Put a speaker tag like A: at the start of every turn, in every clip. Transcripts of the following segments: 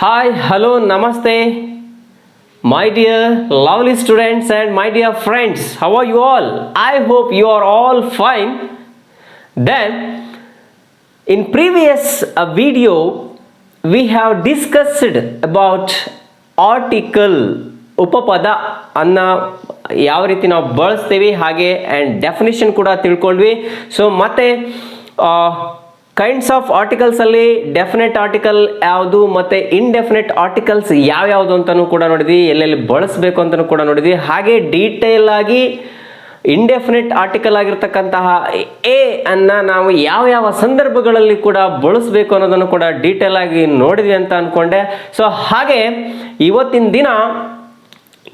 A: Hi hello ನಮಸ್ತೆ my dear lovely students and my dear friends how are you all I hope you are all fine then in previous uh video we have discussed about article ಉಪಪದ ಅನ್ನ ಯಾವ ರೀತಿ ನಾವು ಬಳಸ್ತೀವಿ, ಹಾಗೆ and definition ಕೂಡ ತಿಳ್ಕೊಂಡ್ವಿ. So ಮತ್ತೆ kinds of ಆರ್ಟಿಕಲ್ಸಲ್ಲಿ ಡೆಫಿನೆಟ್ ಆರ್ಟಿಕಲ್ ಯಾವುದು ಮತ್ತು ಇನ್ಡೆಫಿನೆಟ್ ಆರ್ಟಿಕಲ್ಸ್ ಯಾವ್ಯಾವುದು ಅಂತಲೂ ಕೂಡ ನೋಡಿದ್ವಿ, ಎಲ್ಲೆಲ್ಲಿ ಬಳಸಬೇಕು ಅಂತಲೂ ಕೂಡ ನೋಡಿದ್ವಿ. ಹಾಗೆ ಡೀಟೇಲ್ ಆಗಿ ಇಂಡೆಫಿನೆಟ್ ಆರ್ಟಿಕಲ್ ಆಗಿರ್ತಕ್ಕಂತಹ ಎ ಅನ್ನ ನಾವು ಯಾವ ಯಾವ ಸಂದರ್ಭಗಳಲ್ಲಿ ಕೂಡ ಬಳಸಬೇಕು ಅನ್ನೋದನ್ನು ಕೂಡ ಡೀಟೇಲ್ ಆಗಿ ನೋಡಿದ್ವಿ ಅಂತ ಅನ್ಕೊಂಡೆ. ಸೊ ಹಾಗೆ ಇವತ್ತಿನ ದಿನ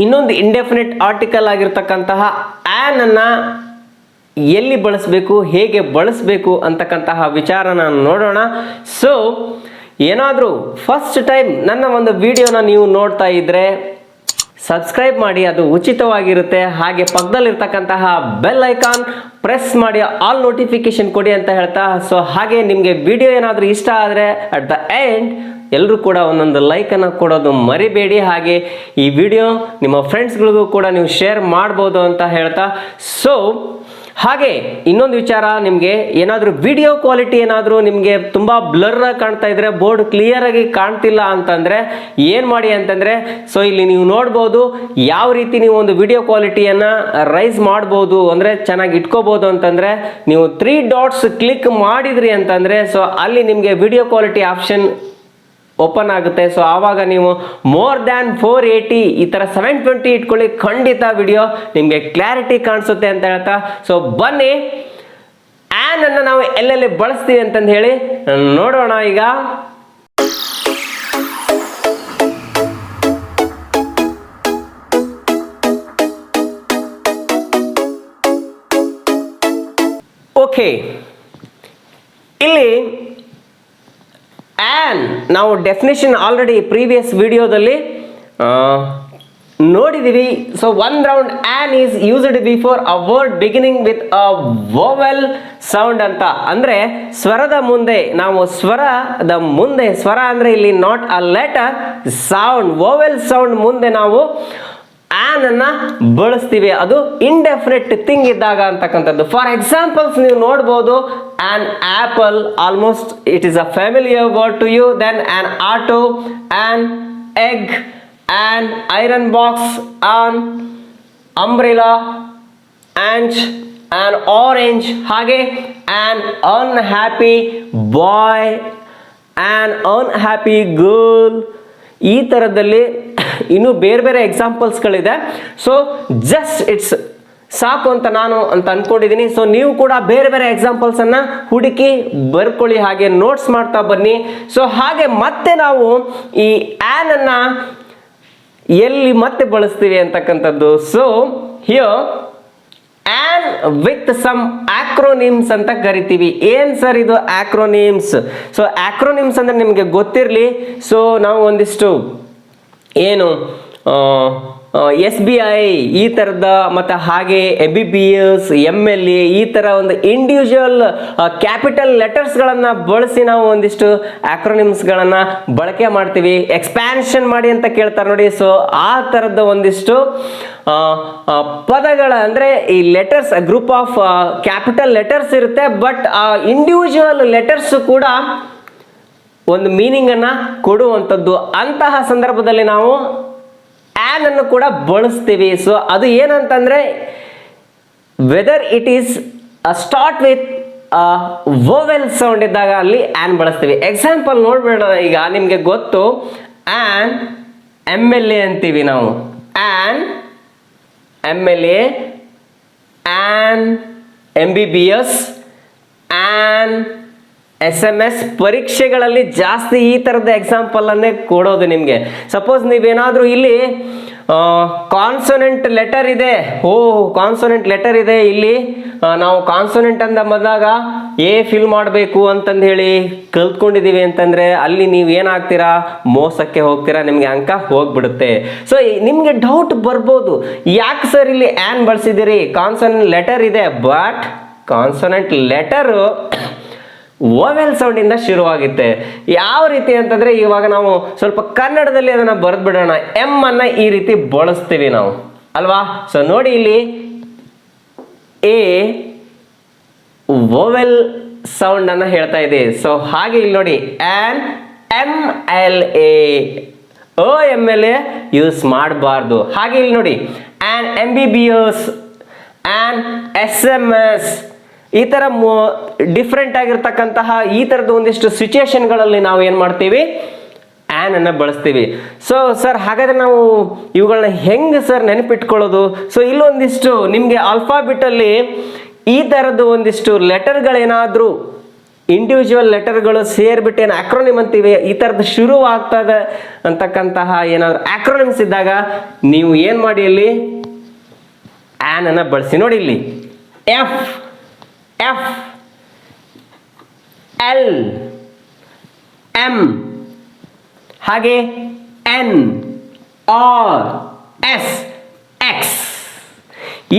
A: ಇನ್ನೊಂದು ಇಂಡೆಫಿನೆಟ್ ಆರ್ಟಿಕಲ್ ಆಗಿರ್ತಕ್ಕಂತಹ ಆನ್ ಅನ್ನ ಎಲ್ಲಿ ಬಳಸಬೇಕು, ಹೇಗೆ ಬಳಸಬೇಕು ಅಂತಕ್ಕಂತಹ ವಿಚಾರನ ನೋಡೋಣ. ಸೊ ಏನಾದರೂ ಫಸ್ಟ್ ಟೈಮ್ ನನ್ನ ಒಂದು ವಿಡಿಯೋನ ನೀವು ನೋಡ್ತಾ ಇದ್ದರೆ ಸಬ್ಸ್ಕ್ರೈಬ್ ಮಾಡಿ, ಅದು ಉಚಿತವಾಗಿರುತ್ತೆ. ಹಾಗೆ ಪಕ್ಕದಲ್ಲಿರ್ತಕ್ಕಂತಹ ಬೆಲ್ ಐಕಾನ್ ಪ್ರೆಸ್ ಮಾಡಿ ಆಲ್ ನೋಟಿಫಿಕೇಶನ್ ಕೊಡಿ ಅಂತ ಹೇಳ್ತಾ. ಸೊ ಹಾಗೆ ನಿಮಗೆ ವಿಡಿಯೋ ಏನಾದರೂ ಇಷ್ಟ ಆದರೆ ಅಟ್ ದ ಎಂಡ್ ಎಲ್ಲರೂ ಕೂಡ ಒಂದೊಂದು ಲೈಕನ್ನು ಕೊಡೋದು ಮರಿಬೇಡಿ. ಹಾಗೆ ಈ ವಿಡಿಯೋ ನಿಮ್ಮ ಫ್ರೆಂಡ್ಸ್ಗಳಿಗೂ ಕೂಡ ನೀವು ಶೇರ್ ಮಾಡ್ಬೋದು ಅಂತ ಹೇಳ್ತಾ. ಸೊ ಹಾಗೆ ಇನ್ನೊಂದು ವಿಚಾರ, ನಿಮಗೆ ಏನಾದರೂ ವಿಡಿಯೋ ಕ್ವಾಲಿಟಿ ಏನಾದರೂ ನಿಮಗೆ ತುಂಬ ಬ್ಲರ್ ಆಗಿ ಕಾಣ್ತಾ ಇದ್ರೆ ಬೋರ್ಡ್ ಕ್ಲಿಯರ್ ಆಗಿ ಕಾಣ್ತಿಲ್ಲ ಅಂತಂದ್ರೆ ಏನು ಮಾಡಿ ಅಂತಂದ್ರೆ ಸೊ ಇಲ್ಲಿ ನೀವು ನೋಡ್ಬೋದು ಯಾವ ರೀತಿ ನೀವು ಒಂದು ವಿಡಿಯೋ ಕ್ವಾಲಿಟಿಯನ್ನ ರೈಸ್ ಮಾಡ್ಬೋದು ಅಂದ್ರೆ ಚೆನ್ನಾಗಿ ಇಟ್ಕೋಬಹುದು ಅಂತಂದ್ರೆ, ನೀವು ತ್ರೀ ಡಾಟ್ಸ್ ಕ್ಲಿಕ್ ಮಾಡಿದ್ರಿ ಅಂತಂದ್ರೆ ಸೊ ಅಲ್ಲಿ ನಿಮಗೆ ವಿಡಿಯೋ ಕ್ವಾಲಿಟಿ ಆಪ್ಷನ್ ಓಪನ್ ಆಗುತ್ತೆ. ಸೊ ಆವಾಗ ನೀವು ಮೋರ್ ದ್ಯಾನ್ ಫೋರ್ ಏಯ್ಟಿ ಈ ಥರ ಸೆವೆನ್ ಟ್ವೆಂಟಿ ಇಟ್ಕೊಳ್ಳಿ. ಖಂಡಿತ ವಿಡಿಯೋ ನಿಮಗೆ ಕ್ಲಾರಿಟಿ ಕಾಣಿಸುತ್ತೆ ಅಂತ ಹೇಳ್ತಾ. ಸೊ ಬನ್ನಿ. ಆ್ಯನನ್ನು ನಾವು ಎಲ್ಲೆಲ್ಲಿ ಬಳಸ್ತೀವಿ ಅಂತಂದು ಹೇಳಿ ನೋಡೋಣ ಈಗ. ಓಕೆ ಇಲ್ಲಿ ಆ್ಯನ್ ನಾವು ಡೆಫಿನೇಷನ್ ಆಲ್ರೆಡಿ ಪ್ರೀವಿಯಸ್ ವಿಡಿಯೋದಲ್ಲಿ ನೋಡಿದ್ದೀವಿ so one round an is used before a word beginning with a vowel sound ಅಂತ. ಅಂದರೆ ಸ್ವರದ ಮುಂದೆ, ನಾವು ಸ್ವರದ ಮುಂದೆ, ಸ್ವರ ಅಂದರೆ ಇಲ್ಲಿ not a letter sound vowel sound ಮುಂದೆ ನಾವು ಆ್ಯನನ್ನು ಬಳಸ್ತೀವಿ. ಅದು ಇಂಡೆಫಿನೆಟ್ ಥಿಂಗ್ ಇದ್ದಾಗ ಅಂತಕ್ಕಂಥದ್ದು. ಫಾರ್ ಎಕ್ಸಾಂಪಲ್ಸ್ ನೀವು ನೋಡ್ಬೋದು an apple almost it is a familiar word to you then an auto an egg an iron box an umbrella and an orange ಹಾಗೆ an unhappy boy an unhappy girl ಈ ಥರದಲ್ಲಿ ಇನ್ನೂ ಬೇರೆ ಬೇರೆ ಎಕ್ಸಾಂಪಲ್ಸ್ಗಳಿದೆ so just it's ಸಾಕು ಅಂತ ನಾನು ಅಂತ ಅಂದ್ಕೊಂಡಿದ್ದೀನಿ ಸೊ ನೀವು ಕೂಡ ಬೇರೆ ಬೇರೆ ಎಕ್ಸಾಂಪಲ್ಸನ್ನು ಹುಡುಕಿ ಬರ್ಕೊಳ್ಳಿ ಹಾಗೆ ನೋಟ್ಸ್ ಮಾಡ್ತಾ ಬನ್ನಿ. ಸೊ ಹಾಗೆ ಮತ್ತೆ ನಾವು ಈ ಆನ್ ಅನ್ನ ಎಲ್ಲಿ ಮತ್ತೆ ಬಳಸ್ತೀವಿ ಅಂತಕ್ಕಂಥದ್ದು. So here an with some acronyms ಅಂತ ಕರಿತೀವಿ. ಏನ್ ಸರ್ ಇದು ಆಕ್ರೋನಿಮ್ಸ್ ಸೊ ಆಕ್ರೋನಿಮ್ಸ್ ಅಂದ್ರೆ ನಿಮಗೆ ಗೊತ್ತಿರಲಿ. ಸೊ ನಾವು ಒಂದಿಷ್ಟು ಏನು ಎಸ್ ಬಿ ಐ, ಈ ಥರದ ಮತ್ತು ಹಾಗೆ A B P S, M L A, ಈ ಥರ ಒಂದು ಇಂಡಿವಿಜುವಲ್ ಕ್ಯಾಪಿಟಲ್ ಲೆಟರ್ಸ್ಗಳನ್ನು ಬಳಸಿ ನಾವು ಒಂದಿಷ್ಟು ಆಕ್ರೋನಿಮ್ಸ್ಗಳನ್ನು ಬಳಕೆ ಮಾಡ್ತೀವಿ. ಎಕ್ಸ್ಪ್ಯಾನ್ಷನ್ ಮಾಡಿ ಅಂತ ಕೇಳ್ತಾರೆ ನೋಡಿ. ಸೊ ಆ ಥರದ ಒಂದಿಷ್ಟು ಪದಗಳ ಅಂದ್ರೆ ಈ letters group of capital letters ಇರುತ್ತೆ. ಬಟ್ ಆ ಇಂಡಿವಿಜುವಲ್ ಲೆಟರ್ಸ್ ಕೂಡ ಒಂದು ಮೀನಿಂಗನ್ನು ಕೊಡುವಂಥದ್ದು. ಅಂತಹ ಸಂದರ್ಭದಲ್ಲಿ ನಾವು ಆನ್ ಅನ್ನು ಕೂಡ ಬಳಸ್ತೀವಿ. ಸೊ ಅದು ಏನಂತಂದರೆ whether it is start with vowel sound ಇದ್ದಾಗ ಅಲ್ಲಿ ಆನ್ ಬಳಸ್ತೀವಿ. ಎಕ್ಸಾಂಪಲ್ ನೋಡ್ಬೇಡ ಈಗ, ನಿಮಗೆ ಗೊತ್ತು. ಆನ್ ಎಂ ಎಲ್ ಎ ಅಂತೀವಿ ನಾವು. An M L A an M B B S an S M S ಪರೀಕ್ಷೆಗಳಲ್ಲಿ ಜಾಸ್ತಿ ಈ ಥರದ ಎಕ್ಸಾಂಪಲನ್ನೇ ಕೊಡೋದು ನಿಮಗೆ. ಸಪೋಸ್ ನೀವೇನಾದರೂ ಇಲ್ಲಿ ಕಾನ್ಸೊನೆಂಟ್ ಲೆಟರ್ ಇದೆ. ಓ ಕಾನ್ಸೊನೆಂಟ್ ಲೆಟರ್ ಇದೆ ಇಲ್ಲಿ. ನಾವು ಕಾನ್ಸೊನೆಂಟ್ ಅಂತ ಬಂದಾಗ ಎ ಫಿಲ್ ಮಾಡಬೇಕು ಅಂತಂದು ಹೇಳಿ ಕಲ್ತ್ಕೊಂಡಿದ್ದೀವಿ ಅಂತಂದ್ರೆ ಅಲ್ಲಿ ನೀವು ಏನಾಗ್ತೀರಾ? ಮೋಸಕ್ಕೆ ಹೋಗ್ತೀರಾ? ನಿಮಗೆ ಅಂಕ ಹೋಗ್ಬಿಡುತ್ತೆ. ಸೊ ನಿಮಗೆ ಡೌಟ್ ಬರ್ಬೋದು. ಯಾಕೆ ಸರ್ ಇಲ್ಲಿ ಆ್ಯನ್ ಬಳಸಿದ್ದೀರಿ? ಕಾನ್ಸೊನೆಂಟ್ ಲೆಟರ್ ಇದೆ but consonant letter vowel sound ಇಂದ ಶುರುವಾಗುತ್ತೆ. ಯಾವ ರೀತಿ ಅಂತಂದ್ರೆ ಇವಾಗ ನಾವು ಸ್ವಲ್ಪ ಕನ್ನಡದಲ್ಲಿ ಅದನ್ನ ಬರೆದ್ಬಿಡೋಣ. ಎಂ ಅನ್ನು ಈ ರೀತಿ ಬಳಸ್ತೀವಿ ನಾವು. ಅಲ್ವಾ? ಸೊ ನೋಡಿ ಇಲ್ಲಿ. ಎ ಓವೆಲ್ ಸೌಂಡ್ ಅನ್ನ ಹೇಳ್ತಾ ಇದೆ. ಸೊ ಹಾಗೆ ಇಲ್ಲಿ ನೋಡಿ. ಆನ್ ಎಂ ಎಲ್ ಎ ಓ ಎಂ ಎಲ್ ಎ ಯೂಸ್ ಮಾಡಬಾರ್ದು. ಹಾಗೆ ಇಲ್ಲಿ ನೋಡಿ. An M B B S an S M S ಈ ಥರ ಡಿಫ್ರೆಂಟ್ ಆಗಿರ್ತಕ್ಕಂತಹ ಈ ಥರದ ಒಂದಿಷ್ಟು ಸಿಚುಯೇಷನ್ಗಳಲ್ಲಿ ನಾವು ಏನು ಮಾಡ್ತೀವಿ? ಆ್ಯನನ್ನು ಬಳಸ್ತೀವಿ. ಸೊ ಸರ್ ಹಾಗಾದ್ರೆ ನಾವು ಇವುಗಳನ್ನ ಹೆಂಗೆ ಸರ್ ನೆನಪಿಟ್ಕೊಳ್ಳೋದು? ಸೊ ಇಲ್ಲೊಂದಿಷ್ಟು ನಿಮಗೆ ಆಲ್ಫಾಬಿಟಲ್ಲಿ ಈ ಥರದ್ದು ಒಂದಿಷ್ಟು ಲೆಟರ್ಗಳೇನಾದರೂ ಇಂಡಿವಿಜುವಲ್ ಲೆಟರ್ಗಳು ಸೇರಿಬಿಟ್ಟು ಏನು ಆಕ್ರೋನಿಮ್ ಅಂತೀವಿ? ಈ ಥರದ್ದು ಶುರು ಆಗ್ತದೆ ಅಂತಕ್ಕಂತಹ ಏನಾದರೂ ಆಕ್ರೋನಿಮ್ಸ್ ಇದ್ದಾಗ ನೀವು ಏನು ಮಾಡಿ ಇಲ್ಲಿ? ಆ್ಯನನ್ನು ಬಳಸಿ ನೋಡಿ ಇಲ್ಲಿ. ಎಫ್ ಎಫ್ ಎಲ್ ಎಂ ಹಾಗೆ ಎನ್ ಆರ್ ಎಸ್ ಎಕ್ಸ್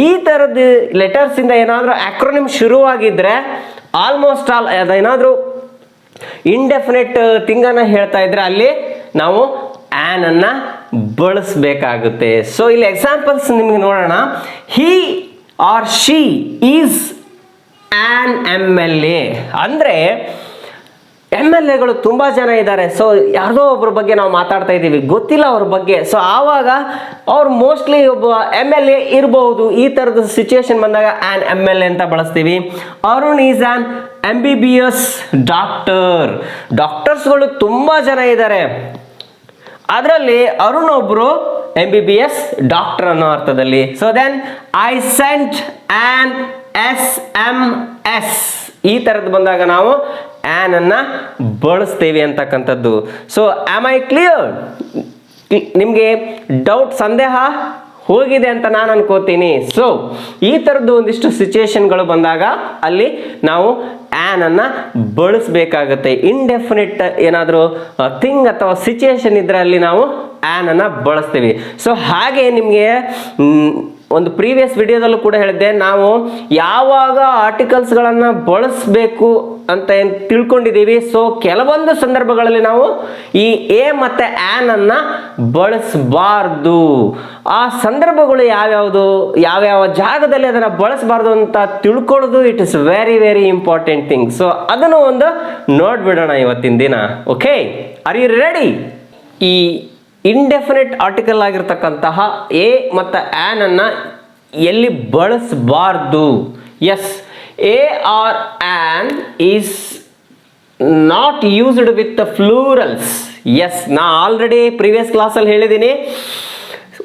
A: ಈ ಥರದ್ದು ಲೆಟರ್ಸಿಂದ ಏನಾದರೂ ಆಕ್ರೋನಿಮ್ ಶುರುವಾಗಿದ್ದರೆ ಆಲ್ಮೋಸ್ಟ್ ಆಲ್ ಅದೇನಾದರೂ ಇಂಡೆಫಿನೆಟ್ ತಿಂಗನ್ನು ಹೇಳ್ತಾ ಇದ್ರೆ ಅಲ್ಲಿ ನಾವು ಆ್ಯನನ್ನು ಬಳಸಬೇಕಾಗುತ್ತೆ. ಸೊ ಇಲ್ಲಿ ಎಕ್ಸಾಂಪಲ್ಸ್ ನಿಮಗೆ ನೋಡೋಣ. He or she is an M L A ಅಂದರೆ ಎಂ ಎಲ್ ಎಗಳು ತುಂಬ ಜನ ಇದ್ದಾರೆ. ಸೊ ಯಾರ್ದೋ ಒಬ್ಬರ ಬಗ್ಗೆ ನಾವು ಮಾತಾಡ್ತಾ ಇದ್ದೀವಿ. ಗೊತ್ತಿಲ್ಲ ಅವ್ರ ಬಗ್ಗೆ. ಸೊ ಆವಾಗ ಅವ್ರು ಮೋಸ್ಟ್ಲಿ ಒಬ್ಬ ಎಂ ಎಲ್ ಎ ಇರಬಹುದು. ಈ ಥರದ ಸಿಚುವೇಶನ್ ಬಂದಾಗ ಆ್ಯನ್ ಎಂ ಎಲ್ ಎ ಅಂತ ಬಳಸ್ತೀವಿ. Arun is an M B B S doctor ಡಾಕ್ಟರ್ಸ್ಗಳು ತುಂಬ ಜನ ಇದ್ದಾರೆ. ಅದರಲ್ಲಿ ಅರುಣ್ ಒಬ್ಬರು M B B S doctor ಅನ್ನೋ ಅರ್ಥದಲ್ಲಿ. So then I sent an S M S ಈ ಥರದ್ದು ಬಂದಾಗ ನಾವು ಆನ್ ಅನ್ನ ಬಳಸ್ತೇವೆ ಅಂತಕ್ಕಂಥದ್ದು. ಸೊ ಆಮ್ ಐ ಕ್ಲಿಯರ್ ನಿಮಗೆ ಡೌಟ್ ಸಂದೇಹ ಹೋಗಿದೆ ಅಂತ ನಾನು ಅನ್ಕೋತೀನಿ. ಸೊ ಈ ಥರದ್ದು ಒಂದಿಷ್ಟು ಸಿಚುಯೇಷನ್ಗಳು ಬಂದಾಗ ಅಲ್ಲಿ ನಾವು ಆನ್ ಅನ್ನ ಬಳಸಬೇಕಾಗುತ್ತೆ. ಇಂಡೆಫಿನಿಟ್ ಏನಾದರೂ ಥಿಂಗ್ ಅಥವಾ ಸಿಚುಯೇಷನ್ ಇದ್ರೆ ಅಲ್ಲಿ ನಾವು ಆನ್ ಅನ್ನ ಬಳಸ್ತೀವಿ. ಸೊ ಹಾಗೆ ನಿಮಗೆ ಒಂದು ಪ್ರೀವಿಯಸ್ ವಿಡಿಯೋದಲ್ಲೂ ಕೂಡ ಹೇಳಿದ್ದೆ, ನಾವು ಯಾವಾಗ ಆರ್ಟಿಕಲ್ಸ್ಗಳನ್ನು ಬಳಸಬೇಕು ಅಂತ ಏನು ತಿಳ್ಕೊಂಡಿದ್ದೀವಿ ಸೊ ಕೆಲವೊಂದು ಸಂದರ್ಭಗಳಲ್ಲಿ ನಾವು ಈ ಎ ಮತ್ತು ಆ್ಯನನ್ನು ಬಳಸಬಾರ್ದು. ಆ ಸಂದರ್ಭಗಳು ಯಾವ್ಯಾವುದು, ಯಾವ್ಯಾವ ಜಾಗದಲ್ಲಿ ಅದನ್ನು ಬಳಸಬಾರ್ದು ಅಂತ ತಿಳ್ಕೊಳ್ಳೋದು it is very very important thing so ಅದನ್ನು ಒಂದು ನೋಡ್ಬಿಡೋಣ ಇವತ್ತಿನ ದಿನ. ಓಕೆ ಆರ್ ಯು ರೆಡಿ ಈ ಇಂಡೆಫಿನೆಟ್ ಆರ್ಟಿಕಲ್ ಆಗಿರ್ತಕ್ಕಂತಹ ಎ ಮತ್ತು ಆನ್ ಅನ್ನ ಎಲ್ಲಿ ಬಳಸಬಾರ್ದು? Yes a or an is not used with plurals yes ನಾ ಆಲ್ರೆಡಿ ಪ್ರೀವಿಯಸ್ ಕ್ಲಾಸಲ್ಲಿ ಹೇಳಿದ್ದೀನಿ.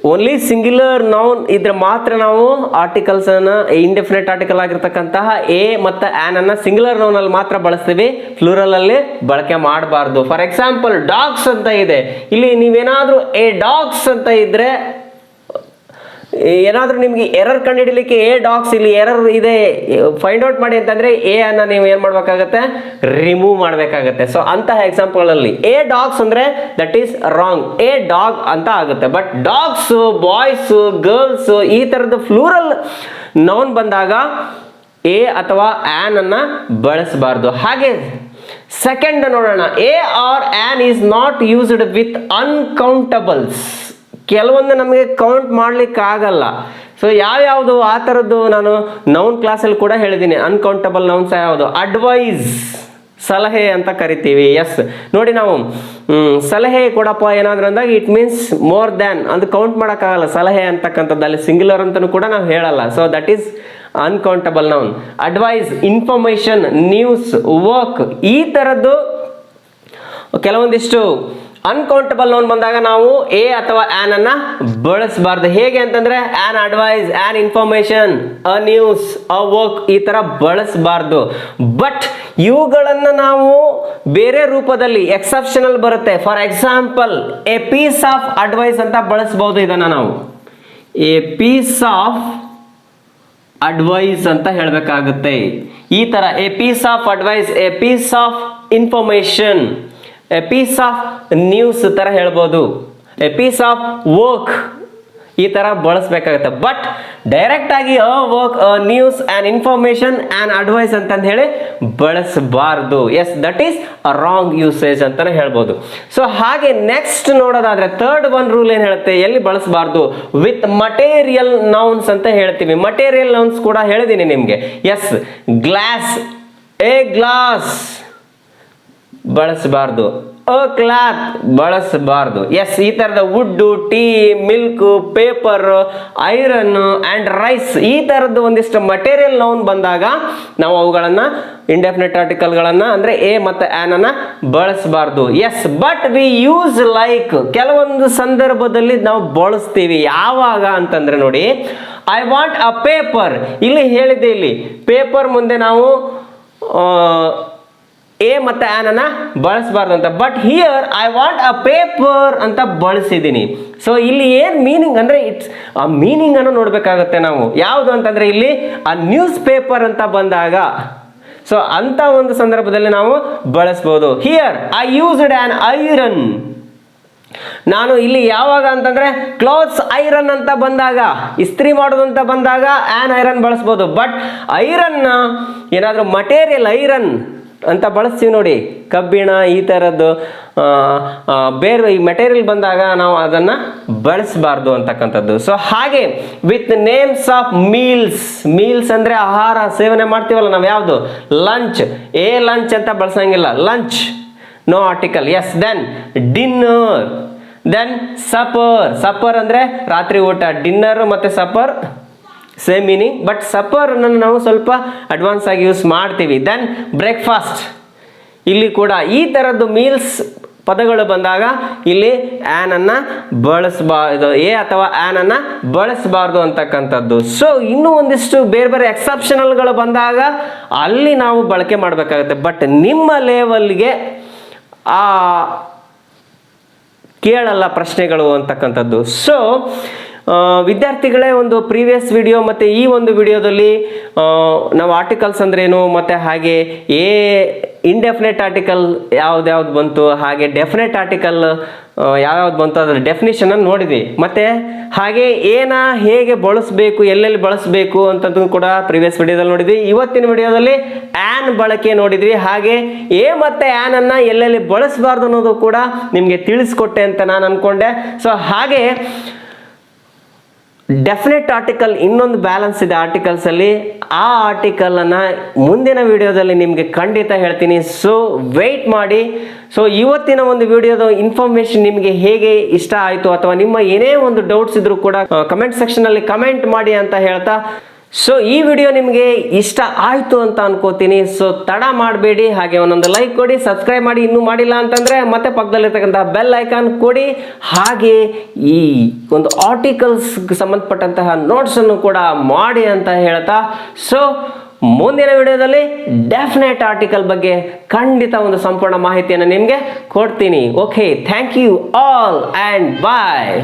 A: ಓನ್ಲಿ ಸಿಂಗ್ಯುಲರ್ ನೌನ್ ಇದ್ರೆ ಮಾತ್ರ ನಾವು ಆರ್ಟಿಕಲ್ಸ್ ಅನ್ನ ಇಂಡೆಫಿನೆಟ್ ಆರ್ಟಿಕಲ್ ಆಗಿರ್ತಕ್ಕಂತಹ ಎ ಮತ್ತು ಆನ್ ಅನ್ನ ಸಿಂಗ್ಯುಲರ್ ನೌನ್ ಅಲ್ಲಿ ಮಾತ್ರ ಬಳಸ್ತೀವಿ. ಫ್ಲೂರಲ್ ಅಲ್ಲಿ ಬಳಕೆ ಮಾಡಬಾರ್ದು. ಫಾರ್ ಎಕ್ಸಾಂಪಲ್ ಡಾಗ್ಸ್ ಅಂತ ಇದೆ. ಇಲ್ಲಿ ನೀವೇನಾದ್ರೂ ಎ ಡಾಗ್ಸ್ ಅಂತ ಇದ್ರೆ ಏನಾದರೂ ನಿಮಗೆ ಎರರ್ ಕಂಡುಹಿಡಲಿಕ್ಕೆ ಎ ಡಾಗ್ಸ್ ಇಲ್ಲಿ ಎರರ್ ಇದೆ ಫೈಂಡ್ ಔಟ್ ಮಾಡಿ ಅಂತಂದರೆ ಎ ಅನ್ನ ನೀವು ಏನು ಮಾಡಬೇಕಾಗತ್ತೆ? ರಿಮೂವ್ ಮಾಡಬೇಕಾಗತ್ತೆ. ಸೊ ಅಂತಹ ಎಕ್ಸಾಂಪಲ್ಗಳಲ್ಲಿ ಎ ಡಾಗ್ಸ್ ಅಂದರೆ that is wrong a dog ಅಂತ ಆಗುತ್ತೆ. ಬಟ್ ಡಾಗ್ಸ್ ಬಾಯ್ಸ್ ಗರ್ಲ್ಸ್ ಈ ಥರದ ಫ್ಲೂರಲ್ ನೌನ್ ಬಂದಾಗ ಎ ಅಥವಾ ಆನ್ ಅನ್ನ ಬಳಸಬಾರ್ದು. ಹಾಗೆ ಸೆಕೆಂಡ್ ನೋಡೋಣ. A or an is not used with uncountables ಕೆಲವೊಂದು ನಮಗೆ ಕೌಂಟ್ ಮಾಡ್ಲಿಕ್ಕೆ ಆಗಲ್ಲ ಸೊ ಯಾವ್ಯಾವುದು ಆ ಥರದ್ದು ನಾನು ನೌನ್ ಕ್ಲಾಸಲ್ಲಿ ಕೂಡ ಹೇಳಿದ್ದೀನಿ ಅನ್ಕೌಂಟಬಲ್ ನೌನ್ಸ್ ಯಾವುದು? ಅಡ್ವೈಸ್ ಸಲಹೆ ಅಂತ ಕರಿತೀವಿ. ಎಸ್ ನೋಡಿ ನಾವು ಸಲಹೆ ಕೊಡಪ್ಪ ಏನಾದ್ರು ಅಂದಾಗ ಇಟ್ ಮೀನ್ಸ್ ಮೋರ್ ದ್ಯಾನ್ ಅದು ಕೌಂಟ್ ಮಾಡೋಕ್ಕಾಗಲ್ಲ. ಸಲಹೆ ಅಂತಕ್ಕಂಥದ್ದು. ಅಲ್ಲಿ ಸಿಂಗ್ಯುಲರ್ ಅಂತಲೂ ಕೂಡ ನಾವು ಹೇಳಲ್ಲ. So that is uncountable noun advice information news work ಈ ಥರದ್ದು ಕೆಲವೊಂದಿಷ್ಟು ಅನ್ಕೌಂಟಬಲ್ ನೋನ್ ಬಂದಾಗ ನಾವು ಎ ಅಥವಾ ಆನ್ ಅನ್ನ ಬಳಸಬಾರ್ದು. ಹೇಗೆ ಅಂತಂದ್ರೆ an advice an information a news a work ಈ ತರ ಬಳಸಬಾರ್ದು. ಬಟ್ ಇವುಗಳನ್ನ ನಾವು ಬೇರೆ ರೂಪದಲ್ಲಿ ಎಕ್ಸೆಪ್ಷನಲ್ ಬರುತ್ತೆ. For example a piece of advice ಅಂತ ಬಳಸಬಹುದು ಇದನ್ನ ನಾವು. ಎ ಪೀಸ್ ಆಫ್ ಅಡ್ವೈಸ್ ಅಂತ ಹೇಳಬೇಕಾಗುತ್ತೆ. ಈ ತರ a piece of advice a piece of information a piece of news ಥರ ಹೇಳ್ಬೋದು. ಎಪೀಸ್ ಪೀಸ್ ಆಫ್ ವರ್ಕ್ ಈ ತರ ಬಳಸಬೇಕಾಗುತ್ತೆ. ಬಟ್ ಡೈರೆಕ್ಟಾಗಿ a work a news and information and advice ಅಂತಂದು ಹೇಳಿ ಬಳಸಬಾರ್ದು. Yes that is a wrong usage ಅಂತಲೇ ಹೇಳ್ಬೋದು. ಸೊ ಹಾಗೆ ನೆಕ್ಸ್ಟ್ ನೋಡೋದಾದ್ರೆ ಥರ್ಡ್ ಒನ್ ರೂಲ್ ಏನು ಹೇಳುತ್ತೆ? ಎಲ್ಲಿ ಬಳಸಬಾರ್ದು? ವಿತ್ ಮಟೇರಿಯಲ್ ನೌನ್ಸ್ ಅಂತ ಹೇಳ್ತೀವಿ. ಮಟೇರಿಯಲ್ ನೌನ್ಸ್ ಕೂಡ ಹೇಳಿದ್ದೀನಿ ನಿಮಗೆ. ಎಸ್ ಗ್ಲಾಸ್ ಎ ಗ್ಲಾಸ್ ಬಳಸಬಾರ್ದು. ಅ ಕ್ಲಾತ್ ಬಳಸಬಾರ್ದು. ಎಸ್, ಈ ಥರದ wood, tea, milk, paper iron and rice ಈ ಥರದ್ದು ಒಂದಿಷ್ಟು ಮಟೀರಿಯಲ್ ನೌನ್ ಬಂದಾಗ ನಾವು ಅವುಗಳನ್ನು ಇಂಡೆಫಿನೆಟ್ ಆರ್ಟಿಕಲ್ಗಳನ್ನು ಅಂದರೆ ಎ ಮತ್ತು ಆ್ಯನನ್ನು ಬಳಸಬಾರ್ದು. Yes but we use like ಕೆಲವೊಂದು ಸಂದರ್ಭದಲ್ಲಿ ನಾವು ಬಳಸ್ತೀವಿ. ಯಾವಾಗ ಅಂತಂದ್ರೆ ನೋಡಿ ಐ ವಾಂಟ್ ಅ ಪೇಪರ್ ಇಲ್ಲಿ ಹೇಳಿದೆ ಇಲ್ಲಿ ಪೇಪರ್ ಮುಂದೆ ನಾವು ಎ ಮತ್ತು ಆ್ಯನನ್ನು ಬಳಸಬಾರ್ದು ಅಂತ. But here I want a paper ಅಂತ ಬಳಸಿದ್ದೀನಿ ಸೊ ಇಲ್ಲಿ ಏನು ಮೀನಿಂಗ್ ಅಂದರೆ ಇಟ್ಸ್ ಆ ಮೀನಿಂಗನ್ನು ನೋಡಬೇಕಾಗುತ್ತೆ ನಾವು. ಯಾವುದು ಅಂತಂದರೆ ಇಲ್ಲಿ ಆ ನ್ಯೂಸ್ ಪೇಪರ್ ಅಂತ ಬಂದಾಗ. ಸೊ ಅಂಥ ಒಂದು ಸಂದರ್ಭದಲ್ಲಿ ನಾವು ಬಳಸ್ಬೋದು. Here I used an iron ನಾನು ಇಲ್ಲಿ ಯಾವಾಗ ಅಂತಂದ್ರೆ ಕ್ಲೋತ್ಸ್ ಐರನ್ ಅಂತ ಬಂದಾಗ, ಇಸ್ತ್ರಿ ಮಾಡೋದು ಅಂತ ಬಂದಾಗ ಆ್ಯನ್ ಐರನ್ ಬಳಸ್ಬೋದು. ಬಟ್ ಐರನ್ ಏನಾದರೂ ಮಟೀರಿಯಲ್ ಐರನ್ ಅಂತ ಬಳಸ್ತೀವಿ ನೋಡಿ. ಕಬ್ಬಿಣ ಈ ಥರದ್ದು ಬೇರೆ ಈ ಮೆಟೀರಿಯಲ್ ಬಂದಾಗ ನಾವು ಅದನ್ನು ಬಳಸಬಾರ್ದು ಅಂತಕ್ಕಂಥದ್ದು. ಸೊ ಹಾಗೆ with names of meals meals ಅಂದರೆ ಆಹಾರ ಸೇವನೆ ಮಾಡ್ತೀವಲ್ಲ ನಾವು ಯಾವುದು? ಲಂಚ್ ಏ ಲಂಚ್ ಅಂತ ಬಳಸಂಗಿಲ್ಲ. Lunch no article yes then dinner then supper supper ಅಂದರೆ ರಾತ್ರಿ ಊಟ. ಡಿನ್ನರ್ ಮತ್ತು supper same meaning but supper ನಾವು ಸ್ವಲ್ಪ ಅಡ್ವಾನ್ಸ್ ಆಗಿ ಯೂಸ್ ಮಾಡ್ತೀವಿ. ದೆನ್ ಬ್ರೇಕ್ಫಾಸ್ಟ್ ಇಲ್ಲಿ ಕೂಡ ಈ ಥರದ್ದು ಮೀಲ್ಸ್ ಪದಗಳು ಬಂದಾಗ ಇಲ್ಲಿ ಆ್ಯನನ್ನು ಬಳಸಬಾರ್ದು ಎ ಅಥವಾ ಆ್ಯನನ್ನು ಬಳಸಬಾರ್ದು ಅಂತಕ್ಕಂಥದ್ದು. ಸೊ ಇನ್ನೂ ಒಂದಿಷ್ಟು ಬೇರೆ ಬೇರೆ ಎಕ್ಸೆಪ್ಷನಲ್ಗಳು ಬಂದಾಗ ಅಲ್ಲಿ ನಾವು ಬಳಕೆ ಮಾಡಬೇಕಾಗುತ್ತೆ. ಬಟ್ ನಿಮ್ಮ ಲೆವೆಲ್ಗೆ ಆ, ಕೇಳಲ್ಲ ಪ್ರಶ್ನೆಗಳು ಅಂತಕ್ಕಂಥದ್ದು. ಸೊ ವಿದ್ಯಾರ್ಥಿಗಳೇ ಒಂದು ಪ್ರೀವಿಯಸ್ ವಿಡಿಯೋ ಮತ್ತು ಈ ಒಂದು ವಿಡಿಯೋದಲ್ಲಿ ನಾವು ಆರ್ಟಿಕಲ್ಸ್ ಅಂದ್ರೇನು, ಮತ್ತು ಹಾಗೆ ಏ ಇಂಡೆಫಿನೆಟ್ ಆರ್ಟಿಕಲ್ ಯಾವ್ದ್ಯಾವ್ದು ಬಂತು, ಹಾಗೆ ಡೆಫಿನೆಟ್ ಆರ್ಟಿಕಲ್ ಯಾವ್ಯಾವ್ದು ಬಂತು, ಅದರ ಡೆಫಿನೇಷನನ್ನು ನೋಡಿದ್ವಿ. ಮತ್ತು ಹಾಗೆ ಏನ ಹೇಗೆ ಬಳಸಬೇಕು, ಎಲ್ಲೆಲ್ಲಿ ಬಳಸಬೇಕು ಅಂತದ್ದು ಕೂಡ ಪ್ರೀವಿಯಸ್ ವಿಡಿಯೋದಲ್ಲಿ ನೋಡಿದ್ವಿ. ಇವತ್ತಿನ ವಿಡಿಯೋದಲ್ಲಿ ಆ್ಯನ್ ಬಳಕೆ ನೋಡಿದ್ವಿ. ಹಾಗೆ ಎ ಮತ್ತು ಆ್ಯನನ್ನು ಎಲ್ಲೆಲ್ಲಿ ಬಳಸಬಾರ್ದು ಅನ್ನೋದು ಕೂಡ ನಿಮಗೆ ತಿಳಿಸ್ಕೊಟ್ಟೆ ಅಂತ ನಾನು ಅಂದ್ಕೊಂಡೆ ಸೊ ಹಾಗೆ ಡೆಫಿನೆಟ್ ಆರ್ಟಿಕಲ್ ಇನ್ನೊಂದು ಬ್ಯಾಲೆನ್ಸ್ ಇದೆ ಆರ್ಟಿಕಲ್ಸ್ ಅಲ್ಲಿ. ಆ ಆರ್ಟಿಕಲ್ ಅನ್ನ ಮುಂದಿನ ವಿಡಿಯೋದಲ್ಲಿ ನಿಮಗೆ ಖಂಡಿತ ಹೇಳ್ತೀನಿ. ಸೊ ವೆಯ್ಟ್ ಮಾಡಿ. ಸೊ ಇವತ್ತಿನ ಒಂದು ವಿಡಿಯೋದ ಇನ್ಫಾರ್ಮೇಶನ್ ನಿಮಗೆ ಹೇಗೆ ಇಷ್ಟ ಆಯಿತು ಅಥವಾ ನಿಮ್ಮ ಏನೇ ಒಂದು ಡೌಟ್ಸ್ ಇದ್ರೂ ಕೂಡ ಕಮೆಂಟ್ ಸೆಕ್ಷನ್ ಅಲ್ಲಿ ಕಮೆಂಟ್ ಮಾಡಿ ಅಂತ ಹೇಳ್ತಾ ಸೊ ಈ ವಿಡಿಯೋ ನಿಮಗೆ ಇಷ್ಟ ಆಯಿತು ಅಂತ ಅನ್ಕೋತೀನಿ. ಸೊ ತಡ ಮಾಡಬೇಡಿ. ಹಾಗೆ ಒಂದೊಂದು ಲೈಕ್ ಕೊಡಿ ಸಬ್ಸ್ಕ್ರೈಬ್ ಮಾಡಿ. ಇನ್ನೂ ಮಾಡಿಲ್ಲ ಅಂತಂದರೆ ಮತ್ತೆ ಪಕ್ಕದಲ್ಲಿರ್ತಕ್ಕಂಥ ಬೆಲ್ ಐಕಾನ್ ಕೊಡಿ. ಹಾಗೆ ಈ ಒಂದು ಆರ್ಟಿಕಲ್ಸ್ಗೆ ಸಂಬಂಧಪಟ್ಟಂತಹ ನೋಟ್ಸನ್ನು ಕೂಡ ಮಾಡಿ ಅಂತ ಹೇಳ್ತಾ. ಸೊ ಮುಂದಿನ ವಿಡಿಯೋದಲ್ಲಿ ಡೆಫಿನೆಟ್ ಆರ್ಟಿಕಲ್ ಬಗ್ಗೆ ಖಂಡಿತ ಒಂದು ಸಂಪೂರ್ಣ ಮಾಹಿತಿಯನ್ನು ನಿಮಗೆ ಕೊಡ್ತೀನಿ. Okay thank you all and bye